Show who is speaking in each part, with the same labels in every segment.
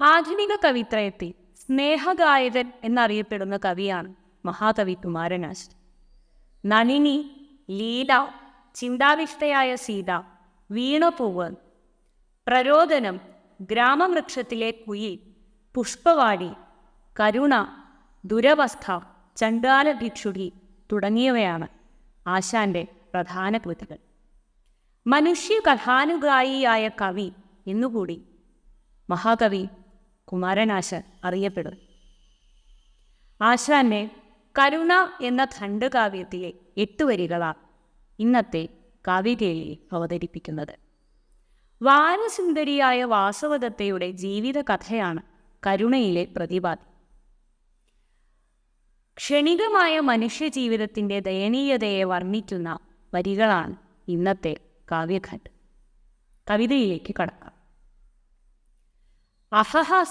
Speaker 1: ആധുനിക കവിത്രയത്തിൽ സ്നേഹഗായകൻ എന്നറിയപ്പെടുന്ന കവിയാണ് മഹാകവി കുമാരനാശൻ നളിനി ലീല ചിന്താവിഷ്ടയായ സീത വീണപൂവ് പ്രരോദനം ഗ്രാമവൃക്ഷത്തിലെ കുയിൽ പുഷ്പവാടി കരുണ ദുരവസ്ഥ ചണ്ടാല ഭിക്ഷുടി തുടങ്ങിയവയാണ് ആശാന്റെ പ്രധാന കൃതികൾ. മനുഷ്യ കഥാനുഗായിയായ കവി എന്നുകൂടി മഹാകവി കുമാരനാശൻ അറിയപ്പെടും. ആശാന്റെ കരുണ എന്ന ഖണ്ഡകാവ്യത്തിലെ എട്ട് വരികളാണ് ഇന്നത്തെ കാവ്യകേളി അവതരിപ്പിക്കുന്നത്. വാനസുന്ദരിയായ വാസവദത്തയുടെ ജീവിത കഥയാണ് കരുണയിലെ പ്രതിപാദ്യം ക്ഷണികമായ മനുഷ്യജീവിതത്തിന്റെ ദയനീയതയെ വർണിക്കുന്ന വരികളാണ് ഇന്നത്തെ കാവ്യഘട്ട് കവിതയിലേക്ക് കടക്കാം. അഹഹ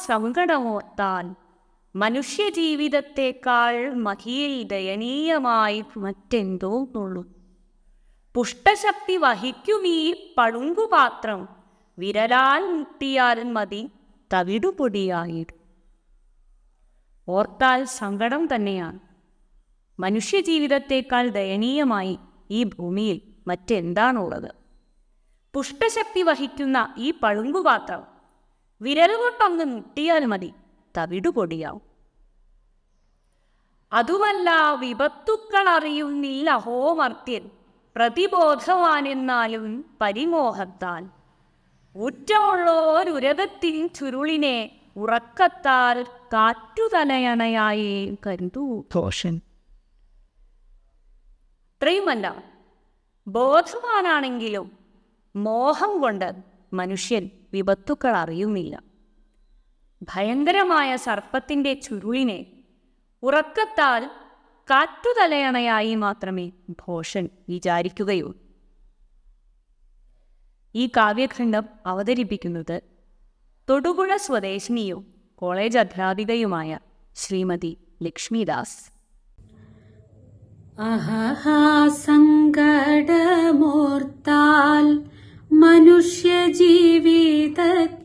Speaker 1: മനുഷ്യ ജീവിതത്തെക്കാൾ മഹിയിൽ ദയനീയമായി മറ്റെന്തോ ഉള്ളൂ. പുഷ്ടശക്തി വഹിക്കുമീ പളുങ്കുപാത്രം വിരലാൽ മുട്ടിയാൽ മതി തവിടുപൊടിയായിടും. ഓർത്താൽ സങ്കടം തന്നെയാണ്. മനുഷ്യജീവിതത്തെക്കാൾ ദയനീയമായി ഈ ഭൂമിയിൽ മറ്റെന്താണുള്ളത്? പുഷ്ടശക്തി വഹിക്കുന്ന ഈ പളുങ്കുപാത്രം വിരൽ കൊണ്ടൊന്ന് മുട്ടിയാൽ മതി തവിടുപൊടിയാവും. അതുമല്ല വിപത്തുക്കൾ അറിയുന്നില്ല ഹോമർത്യൻ പ്രതിബോധവാനെന്നാലും പരിമോഹത്താൽ. ഉറ്റമുള്ളോരുരതത്തിൻ ചുരുളിനെ ഉറക്കത്താൽ കാറ്റുതലയണയായി കരുതൂ.
Speaker 2: ഘോഷൻ.
Speaker 1: ഇത്രയുമല്ല ബോധവാനാണെങ്കിലും മോഹം കൊണ്ട് മനുഷ്യൻ വിപത്തുക്കൾ അറിയുന്നില്ല. ഭയങ്കരമായ സർപ്പത്തിന്റെ ചുരുളിനെ ഉറക്കത്താൽ കാറ്റുതലയണയായി മാത്രമേ ഭോഷൻ വിചാരിക്കുകയുള്ളൂ. ഈ കാവ്യഖണ്ഡം അവതരിപ്പിക്കുന്നത് തൊടുപുഴ സ്വദേശിനിയും കോളേജ് അധ്യാപികയുമായ ശ്രീമതി ലക്ഷ്മിദാസ്.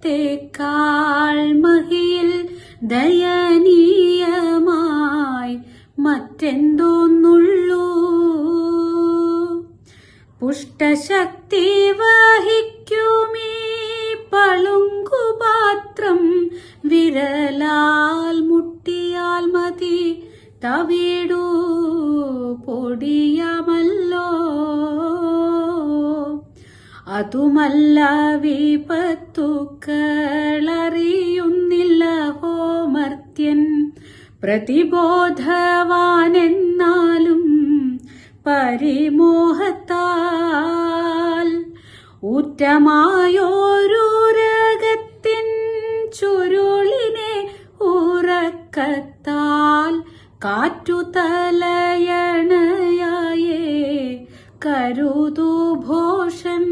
Speaker 3: ജീവിതത്തെക്കാൾ മഹിയിൽ ദയനീയമായി മറ്റെന്തോന്നുള്ളൂ. പുഷ്ടശക്തി വഹിക്കുമീ പളുങ്കുപാത്രം. വിരലാൽ മുട്ടിയാൽ മതി. തവിടൂ പൊടിയമല്ലോ അതുമല്ല വിപത്തുക്കളറിയുന്നില്ല ഹോമർത്യൻ പ്രതിബോധവാനെന്നാലും പരിമോഹത്താൽ ഉറ്റമായോരുരകത്തിൻ ചുരുളിനെ ഉറക്കത്താൽ കാറ്റുതലയണയായേ കരുതുഭോഷം കരുതു ഭോഷൻ